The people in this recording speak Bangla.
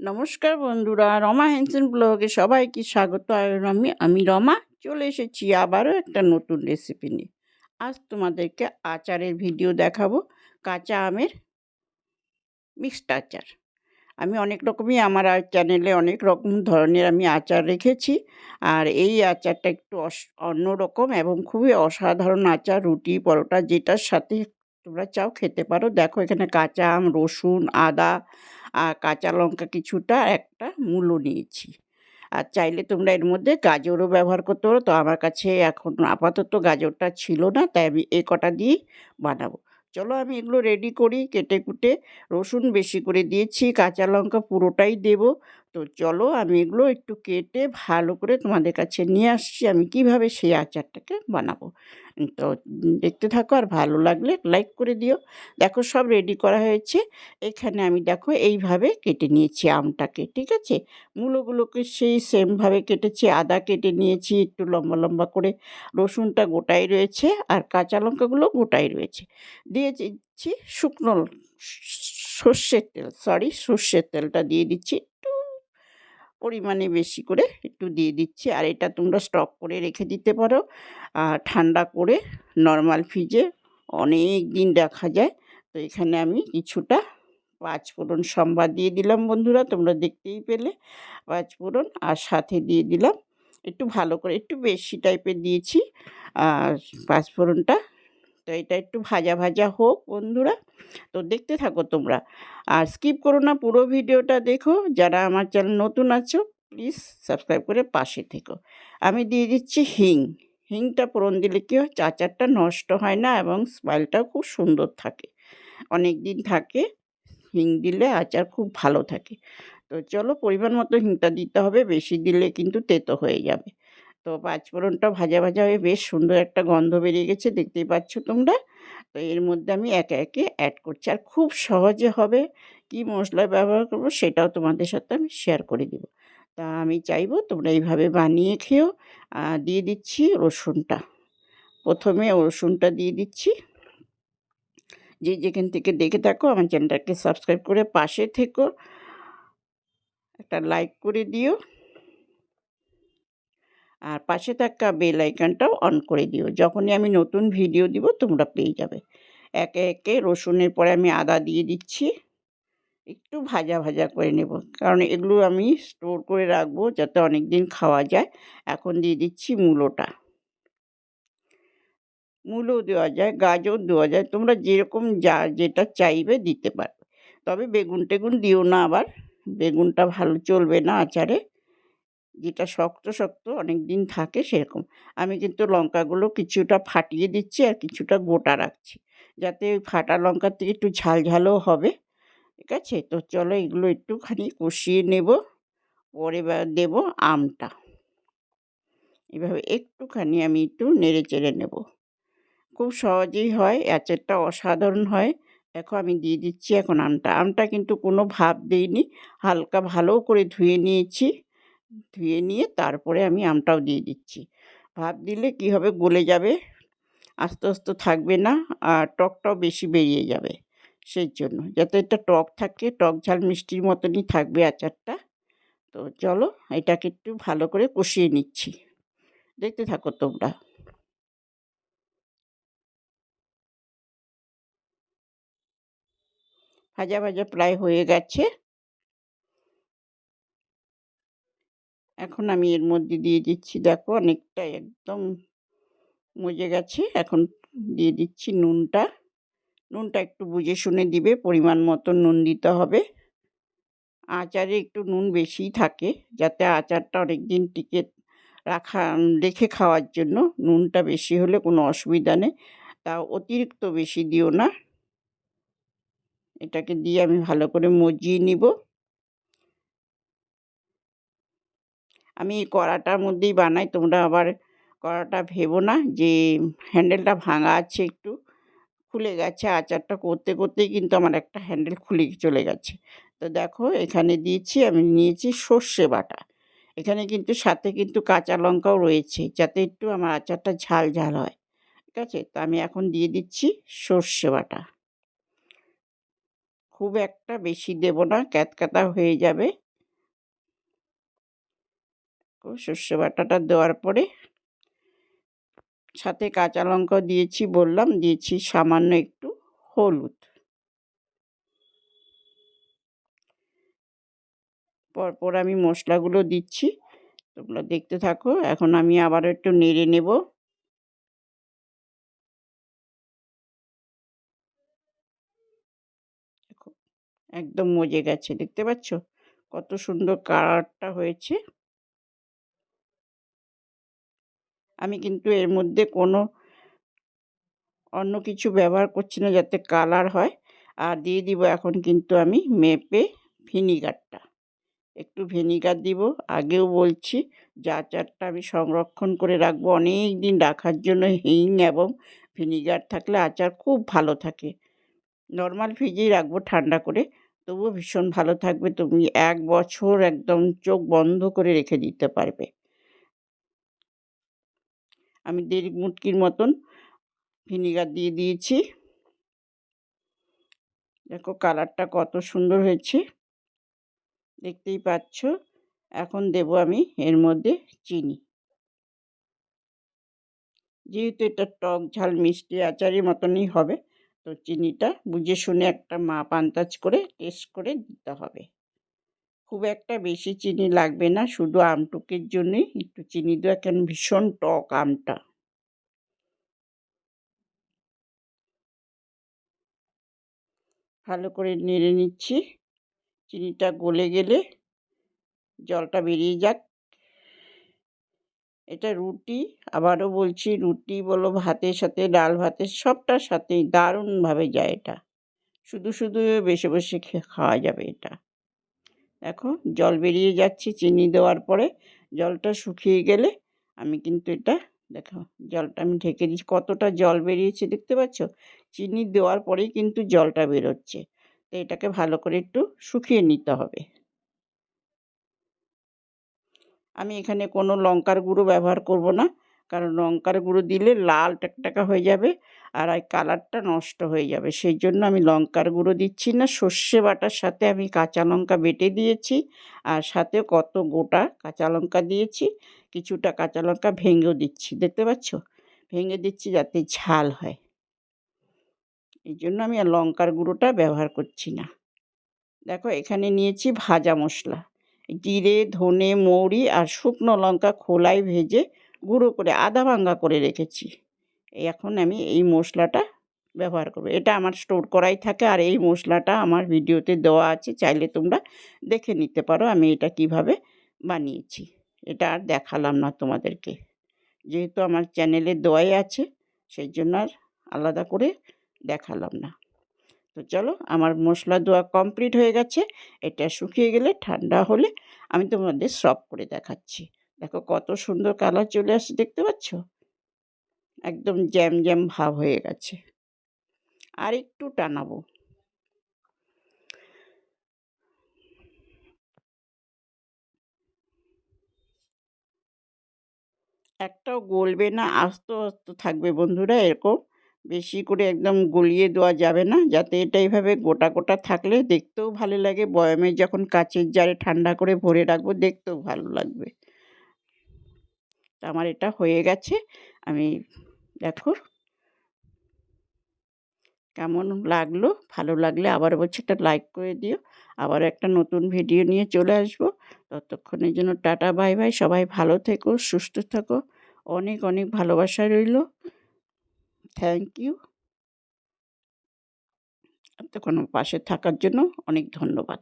নমস্কার বন্ধুরা, রমা হ্যান্সেন ব্লগে সবাইকে স্বাগত। আর আমি আমি রমা, চলে এসেছি আবারও একটা নতুন রেসিপি নিয়ে। আজ তোমাদেরকে আচারের ভিডিও দেখাবো, কাঁচা আমের মিক্সড আচার। আমি অনেক রকমই আমার চ্যানেলে অনেক রকম ধরনের আমি আচার রেখেছি। আর এই আচারটা একটু অন্য রকম এবং খুবই অসাধারণ আচার, রুটি, পরোটা, যেটার সাথে তোমরা চাও খেতে পারো। দেখো এখানে কাঁচা আম, রসুন, আদা আর কাঁচা লঙ্কা কিছুটা একটা মূলো নিয়েছি। আর চাইলে তোমরা এর মধ্যে গাজরও ব্যবহার করতে পারো। তো আমার কাছে এখন আপাতত গাজরটা ছিল না, তাই আমি এ কটা দিয়েই বানাবো। চলো আমি এগুলো রেডি করি, কেটে কুটে রসুন বেশি করে দিয়েছি, কাঁচা লঙ্কা পুরোটাই দেব। তো চলো আমি এগুলো একটু কেটে ভালো করে তোমাদের কাছে নিয়ে আসছি। আমি কীভাবে সেই আচারটাকে বানাবো। তো দেখতে থাকো আর ভালো লাগলে লাইক করে দিও। দেখো সব রেডি করা হয়েছে। এখানে আমি দেখো এইভাবে কেটে নিয়েছি আমটাকে, ঠিক আছে? মূলোগুলোকে সেই সেমভাবে কেটেছি, আদা কেটে নিয়েছি, একটু লম্বা লম্বা করে। রসুনটা গোটাই রয়েছে আর কাঁচা লঙ্কাগুলো গোটাই রয়েছে। দিয়ে দিচ্ছি শুকনো সর্ষের তেল সরি সর্ষের তেলটা দিয়ে দিচ্ছি পরিমাণে বেশি করে একটু দিয়ে দিচ্ছি। আর এটা তোমরা স্টক করে রেখে দিতে পারো। আর ঠান্ডা করে নর্মাল ফ্রিজে অনেক দিন রাখা যায়। তো এখানে আমি কিছুটা পাঁচ ফোড়ন সম্বাদ দিয়ে দিলাম বন্ধুরা, তোমরা দেখতেই পেলে। পাঁচ ফোড়ন আর সাথে দিয়ে দিলাম। একটু ভালো করে একটু বেশি টাইপের দিয়েছি। আর পাঁচ ফোড়নটা তো এটা একটু ভাজা ভাজা হোক বন্ধুরা। তো দেখতে থাকো তোমরা। আর স্কিপ করো না, পুরো ভিডিওটা দেখো। যারা আমার চ্যানেল নতুন আছো প্লিজ সাবস্ক্রাইব করে পাশে থেকো। আমি দিয়ে দিচ্ছি হিং। হিংটা ফোড়ন দিলে কী হয়, চাচারটা নষ্ট হয় না এবং স্মাইলটাও খুব সুন্দর থাকে। অনেক দিন থাকে, হিং দিলে আচার খুব ভালো থাকে। তো চলো পরিমাণ মতো হিংটা দিতে হবে, বেশি দিলে কিন্তু তেতো হয়ে যাবে। তো পাঁচফোড়নটা ভাজা ভাজা হয়ে বেশ সুন্দর একটা গন্ধ বেরিয়ে গেছে, দেখতেই পাচ্ছ তোমরা। তো এর মধ্যে আমি একে একে অ্যাড করছি। আর খুব সহজে হবে কি মশলা ব্যবহার করব সেটাও তোমাদের সাথে আমি শেয়ার করে দেবো। তা আমি চাইব তোমরা এইভাবে বানিয়ে খেয়েও দিয়ে দিচ্ছি রসুনটা। প্রথমে রসুনটা দিয়ে দিচ্ছি। যে যেখান থেকে দেখে থাকো আমার চ্যানেলটাকে সাবস্ক্রাইব করে পাশে থেকো। একটা লাইক করে দিও। আর পাশে থাকা বেল আইকনটাও অন করে দিও। যখনই আমি নতুন ভিডিও দিব, তোমরা পেয়ে যাবে। একে একে রসুনের পরে আমি আদা দিয়ে দিচ্ছি। একটু ভাজা ভাজা করে নেব। কারণ এগুলো আমি স্টোর করে রাখব যাতে অনেক দিন খাওয়া যায়। এখন দিয়ে দিচ্ছি মূলোটা। মূলো দেওয়া যায়, গাজর দেওয়া যায়, তোমরা যেরকম যা যেটা চাইবে দিতে পারবে। তবে বেগুন টেগুন দিও না আবার। বেগুনটা ভালো চলবে না আচারে। যেটা শক্ত শক্ত অনেক দিন থাকে সেরকম। আমি কিন্তু লঙ্কাগুলো কিছুটা ফাটিয়ে দিচ্ছি আর কিছুটা গোটা রাখছি। যাতে ওই ফাটা লঙ্কার থেকে একটু ঝাল, ঝালও হবে। ঠিক আছে? তো চলো এগুলো একটুখানি কষিয়ে নেব। পরে দেব আমটা। এভাবে একটুখানি আমি একটু নেড়ে চেড়ে নেব। খুব সহজেই হয় আচারটা অসাধারণ হয়। দেখো আমি দিয়ে দিচ্ছি এখন আমটা। আমটা কিন্তু কোনো ভাব দিইনি। হালকা ভালো করে ধুয়ে নিয়েছি। ধুয়ে নিয়ে তারপরে আমি আমটাও দিয়ে দিচ্ছি। ভাপ দিলে কি হবে? গলে যাবে। আস্তে আস্তে থাকবে না আর টকটাও বেশি বেরিয়ে যাবে সেই জন্য। যাতে এটা টক থাকে, টক ঝাল মিষ্টির মতনই থাকবে আচারটা। তো চলো এটাকে একটু ভালো করে কষিয়ে নিচ্ছি। দেখতে থাকো তোমরা। ভাজা ভাজা প্রায় হয়ে গেছে। এখন আমি এর মধ্যে দিয়ে দিচ্ছি, দেখো অনেকটা একদম মজে গেছে। এখন দিয়ে দিচ্ছি নুনটা। নুনটা একটু বুঝে শুনে দিবে, পরিমাণ মতো নুন দিতে হবে। আচারে একটু নুন বেশিই থাকে, যাতে আচারটা অনেক দিন টিকে রাখা, রেখে খাওয়ার জন্য নুনটা বেশি হলে কোনো অসুবিধা নেই। তা অতিরিক্ত বেশি দিও না। এটাকে দিয়ে আমি ভালো করে মজিয়ে নিব। আমি কড়াটার মধ্যেই বানাই, তোমরা আবার কড়াটা ভেবো না যে হ্যান্ডেলটা ভাঙা আছে একটু। খুলে গেছে আচারটা করতে, করতেই কিন্তু আমার একটা হ্যান্ডেল খুলে চলে গেছে। তো দেখো এখানে দিয়েছি, আমি নিয়েছি সর্ষে বাটা। এখানে কিন্তু সাথে কিন্তু কাঁচা লঙ্কাও রয়েছে, যাতে একটু আমার আচারটা ঝাল ঝাল হয়। ঠিক আছে? তো আমি এখন দিয়ে দিচ্ছি সর্ষে বাটা। খুব একটা বেশি দেব না, ক্যাতকাতা হয়ে যাবে। সর্ষে বাটাটা দেওয়ার পরে সাথে কাঁচা লঙ্কা দিয়েছি বললাম, দিয়েছি সামান্য একটু হলুদ। পরপর আমি মশলাগুলো দিচ্ছি, তোমরা দেখতে থাকো, এখন আমি আবার একটু নেড়ে নেব। একদম মজে গেছে, দেখতে পাচ্ছ? কত সুন্দর কালারটা হয়েছে। আমি কিন্তু এর মধ্যে কোনো অন্য কিছু ব্যবহার করছি না যাতে কালার হয়। আর দিয়ে দিব এখন কিন্তু আমি মেপে ভিনিগারটা। একটু ভিনিগার দিব। আগেও বলছি যে আচারটা আমি সংরক্ষণ করে রাখব। অনেক দিন রাখার জন্য হিং এবং ভিনিগার থাকলে আচার খুব ভালো থাকে। নর্মাল ফ্রিজেই রাখব ঠান্ডা করে। তবুও ভীষণ ভালো থাকবে। তুমি এক বছর একদম চোখ বন্ধ করে রেখে দিতে পারবে। আমি দেড় মুটকির মতন ভিনিগার দিয়ে দিয়েছি। দেখো কালারটা কত সুন্দর হয়েছে। দেখতেই পাচ্ছ, এখন দেব আমি এর মধ্যে চিনি। যেহেতু এটা টক ঝাল মিষ্টি আচারের মতনই হবে, তো চিনিটা বুঝে শুনে একটা মাপ আন্দাজ করে, টেস্ট করে দিতে হবে। খুব একটা বেশি চিনি লাগবে না, শুধু আমটুকের জন্যই। একটু চিনি দেওয়া কেন? ভীষণ টক আমটা। ভালো করে নেড়ে নিচ্ছি। চিনিটা গলে গেলে জলটা বেরিয়ে যাক। এটা রুটি, আবারও বলছি রুটি বলো, ভাতের সাথে, ডাল ভাতের সবটার সাথেই দারুণভাবে যায় এটা। শুধু শুধু বেশি বসে খাওয়া যাবে এটা। দেখো, জল বেরিয়ে যাচ্ছে চিনি দেওয়ার পরে। জলটা শুকিয়ে গেলে আমি কিন্তু এটা দেখো, জলটা আমি ঢেকে দিচ্ছি। কতটা জল বেরিয়েছে দেখতে পাচ্ছ? চিনি দেওয়ার পরেই কিন্তু জলটা বেরোচ্ছে। তো এটাকে ভালো করে একটু শুকিয়ে নিতে হবে। আমি এখানে কোনো লঙ্কার গুঁড়ো ব্যবহার করব না। কারণ লঙ্কার গুঁড়ো দিলে লাল টাকটাকা হয়ে যাবে। আর এই কালারটা নষ্ট হয়ে যাবে। সেই জন্য আমি লঙ্কার গুঁড়ো দিচ্ছি না। সর্ষে বাটার সাথে আমি কাঁচা লঙ্কা বেটে দিয়েছি আর সাথে কত গোটা কাঁচা লঙ্কা দিয়েছি। কিছুটা কাঁচা লঙ্কা ভেঙেও দিচ্ছি। দেখতে পাচ্ছ? ভেঙে দিচ্ছি যাতে ঝাল হয়। এই জন্য আমি আর লঙ্কার গুঁড়োটা ব্যবহার করছি না। দেখো, এখানে নিয়েছি ভাজা মশলা। জিরে, ধনে, মৌরি আর শুকনো লঙ্কা খোলায় ভেজে গুঁড়ো করে আধা ভাঙ্গা করে রেখেছি। এখন আমি এই মশলাটা ব্যবহার করব। এটা আমার স্টোর করাই থাকে আর এই মশলাটা আমার ভিডিওতে দেওয়া আছে। চাইলে তোমরা দেখে নিতে পারো আমি এটা কীভাবে বানিয়েছি। এটা আর দেখালাম না তোমাদেরকে। যেহেতু আমার চ্যানেলে দেওয়াই আছে, সেই জন্য আর আলাদা করে দেখালাম না। তো চলো, আমার মশলা দেওয়া কমপ্লিট হয়ে গেছে। এটা শুকিয়ে গেলে ঠান্ডা হলে আমি তোমাদের সব করে দেখাচ্ছি। দেখো কত সুন্দর কালার চলে আসছে, দেখতে পাচ্ছ? একদম জ্যাম জ্যাম ভাব হয়ে গেছে। আর একটু টানাবো। একটাও গলবে না, আস্তে আস্তে থাকবে বন্ধুরা, এরকম বেশি করে একদম গলিয়ে দেওয়া যাবে না, যাতে এটা এইভাবে গোটা গোটা থাকলে দেখতেও ভালো লাগে, বয়ামে যখন কাচের জারে ঠান্ডা করে ভরে রাখব দেখতেও ভালো লাগবে। আমার এটা হয়ে গেছে, আমি দেখো। কেমন লাগল? ভালো লাগলে আবার বলছি একটা লাইক করে দিও। আবার একটা নতুন ভিডিও নিয়ে চলে আসব। ততক্ষণের জন্য টাটা বাই বাই সবাই ভালো থেকো, সুস্থ থাকো। অনেক অনেক ভালোবাসা রইল। থ্যাংক ইউ এতক্ষণ পাশে থাকার জন্য অনেক ধন্যবাদ।